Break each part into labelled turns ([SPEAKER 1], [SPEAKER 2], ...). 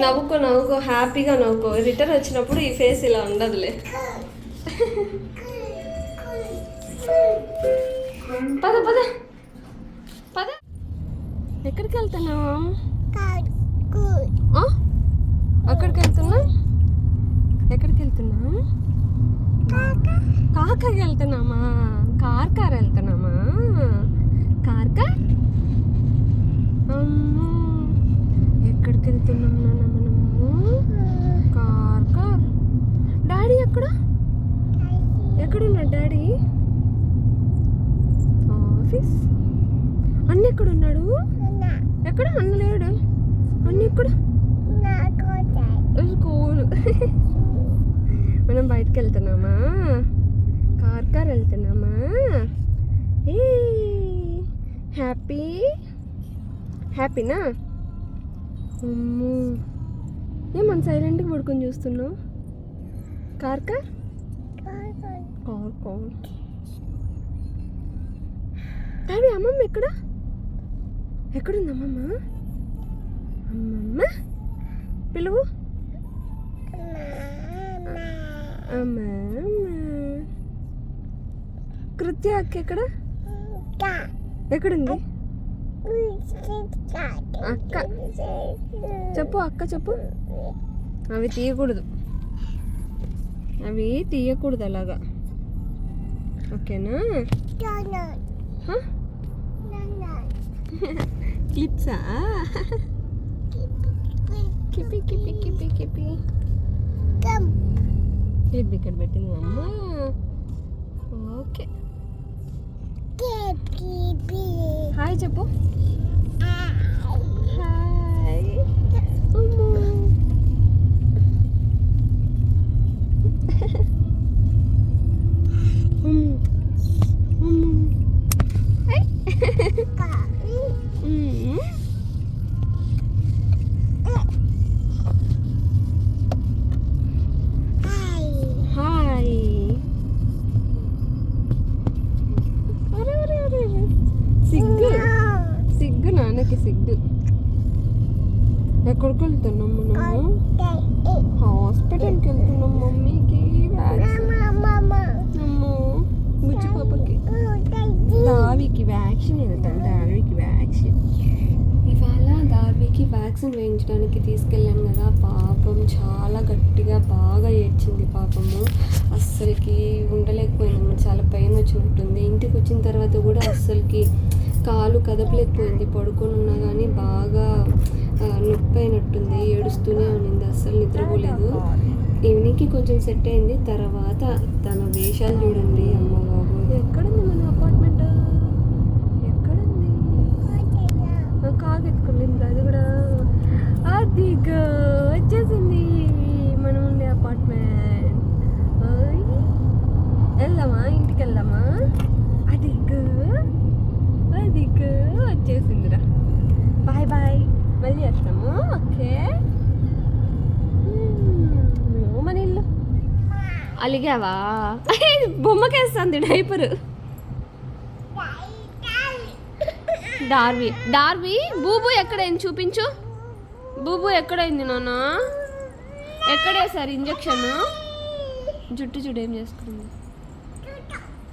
[SPEAKER 1] నవ్వుకో నవ్వుకో హ్యాపీగా నవ్వుకో. రిటర్న్ వచ్చినప్పుడు ఈ ఫేస్ ఇలా ఉండదులే. పద పద. పద. ఎక్కడికి వెళ్తున్నావు? అక్కడికి వెళ్తున్నా ఎక్కడికి వెళ్తున్నా కాకకి వెళ్తున్నామా? Car car వెళ్తున్నామా? Car car? అమ్మో. ఎక్కడికి వెళ్తున్నాం నాన్న మనము? Car car. డాడీ ఎక్కడ? ఎక్కడున్నాడు డాడీ? ఆఫీస్? అన్న ఎక్కడున్నాడు? ఎక్కడ? అన్న లేడు. అన్న ఎక్కడ? స్కూల్. మనం బయటకు వెళ్తున్నామా కార్ కార్ వెళ్తున్నామా? ఏ హ్యాపీ? హ్యాపీనా? అమ్మో. ఏమన్నా సైలెంట్గా పడుకొని చూస్తున్నావు? Car car car car. Daddy అమ్మమ్మ ఎక్కడ? ఎక్కడుంది అమ్మమ్మ? అమ్మమ్మ? పిలువు. అమ్మమ్మ. కృత్య అక్క ఎక్కడ? ఎక్కడుంది? అక్క. చెప్పు అక్క చెప్పు. అవి తీయకూడదు. అవి తీయకూడదు అలాగా. ఓకేనా? క్లిప్సా? కిపి కిపి కిపి కిపి. క్లిప్ ఇక్కడ పెట్టింది అమ్మ. ఓకే. హాయ్ చెప్పు. సిగ్గు? సిగ్గు నాన్నకి సిగ్గు. ఎక్కడికి వెళ్తున్నాం మనము హాస్పిటల్కి వెళ్తున్నాం మమ్మీకి బుజ్జి పాపకి. దావికి వ్యాక్సిన్ వెళ్తాం దావికి వ్యాక్సిన్. ఇవాళ దావికి వ్యాక్సిన్ వేయించడానికి తీసుకెళ్ళాం కదా. పాపం చాలా గట్టిగా బాగా ఏడ్చింది పాపము. అస్సలకి ఉండలేకపోయింది చాలా పెయిన్ వచ్చినట్టుంది. ఇంటికి వచ్చిన తర్వాత కూడా అస్సలకి కాలు కదపలేకపోయింది. పడుకొని ఉన్నా కానీ బాగా నొప్పి అయినట్టుంది ఏడుస్తూనే ఉన్నింది. అస్సలు నిద్రపోలేదు. ఈవినింగ్కి కొంచెం సెట్ అయింది. తర్వాత తన వేషాలు చూడండి అమ్మ బాబు ఎక్కడుంది మన అపార్ట్మెంట్ ఎక్కడుంది కాకెత్తుకునింది అది కూడా అదిగో వచ్చేసింది మనం ఉండే అపార్ట్మెంట్ ఓయ్. వెళ్దామా? ఇంటికి వెళ్దామా? అదికు అదికు వచ్చేసిందిరా. Bye bye. మళ్ళీ వస్తాము. ఓకే. మన ఇల్లు అలిగావా? బొమ్మకేస్తుంది డైపరు. డార్వి డార్వి బూబు ఎక్కడైంది చూపించు. బూబు ఎక్కడైంది నాన్న? ఎక్కడేసారు ఇంజక్షన్? జుట్టు చూడు ఏం చేసుకుంది?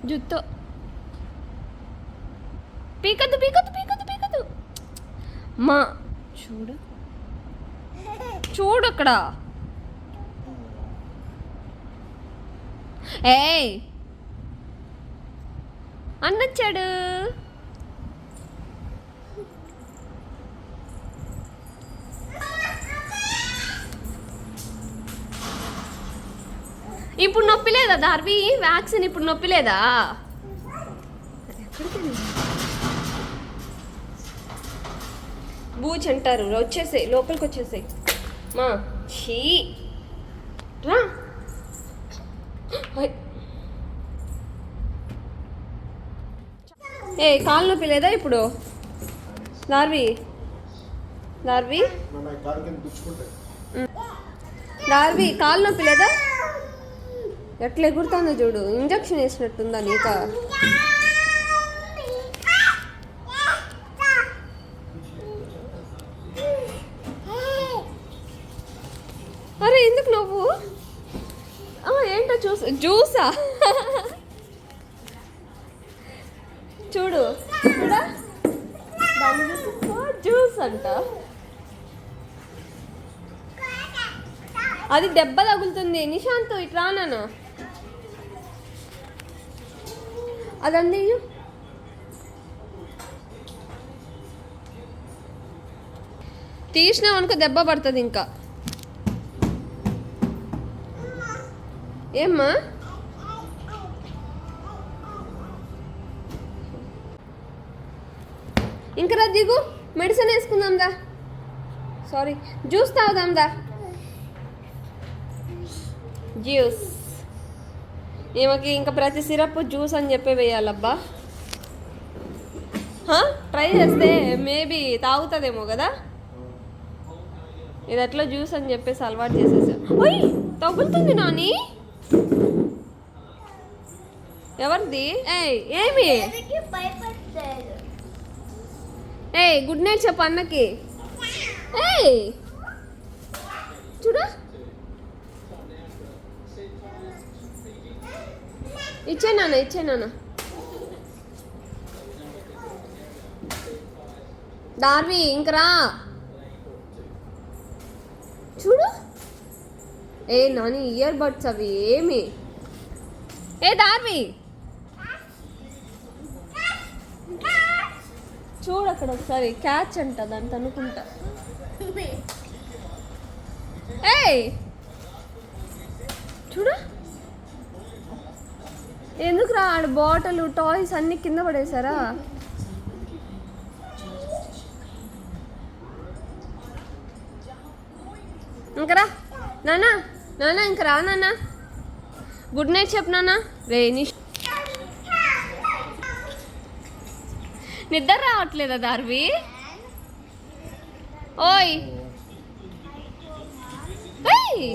[SPEAKER 1] జుట్టు పీకద్దు పీకద్దు పీకద్దు పీకద్దు. మా. చూడు. చూడు అక్కడ. ఏయ్. అన్నొచ్చాడు ఇప్పుడు నొప్పి లేదా దార్వి వ్యాక్సిన్ ఇప్పుడు నొప్పి లేదా? బూచ్ అంటారు. వచ్చేసాయి లోపలికి వచ్చేసాయి. మా చీ రా. ఏ కాలు నొప్పి లేదా ఇప్పుడు? దార్వి దార్వి దార్వి కాలు నొప్పి లేదా? ఎట్లా ఎగురుతుందో చూడు. ఇంజక్షన్ వేసినట్టుందా నీక? అరే ఎందుకు నువ్వు? ఆ, ఏంటో చూసా జ్యూసా? చూడు. జ్యూస్ అంట. అది దెబ్బ తగులుతుంది. నిశాంత్ ఇట్లా నాన్న అది అందియ్యు తీసినాం అనుకో దెబ్బ పడుతుంది ఇంకా. ఏమ్మా? ఇంకా దిగు. మెడిసిన్ వేసుకుందాం దా సారీ జ్యూస్ తాగుదాం దా జ్యూస్ ఈమెకి ఇంకా ప్రతి సిరప్ జ్యూస్ అని చెప్పి వేయాలబ్బా. ట్రై చేస్తే మేబీ తాగుతుందేమో కదా? ఇది ఎట్లా జ్యూస్ అని చెప్పేసి అలవాటు చేసేసా. ఓయ్ తగులుతుంది నాని. ఎవరిది? ఏయ్ ఏమి? ఏయ్ గుడ్ నైట్ చెప్పు అన్నకి. ఏయ్ చూడు. ఇచ్చే నాన్న ఇచ్చే నాన్న. డార్వి ఇంకరా చూడు. ఏ నాని ఇయర్ బడ్స్ అవి ఏమి? ఏ దార్వి చూడు అక్కడ ఒకసారి క్యాచ్ అంట దాన్ని అనుకుంటా ఏయ్. చూడు. ఎందుకురా ఆడ బాటిల్ టాయ్స్ అన్ని కింద పడేశారా? ఇంకరా నానా నానా ఇంక రా నాన్న. గుడ్ నైట్ చెప్పు నానా రే నిద్ర రావట్లేదా దార్వి? ఓయ్. ఓయ్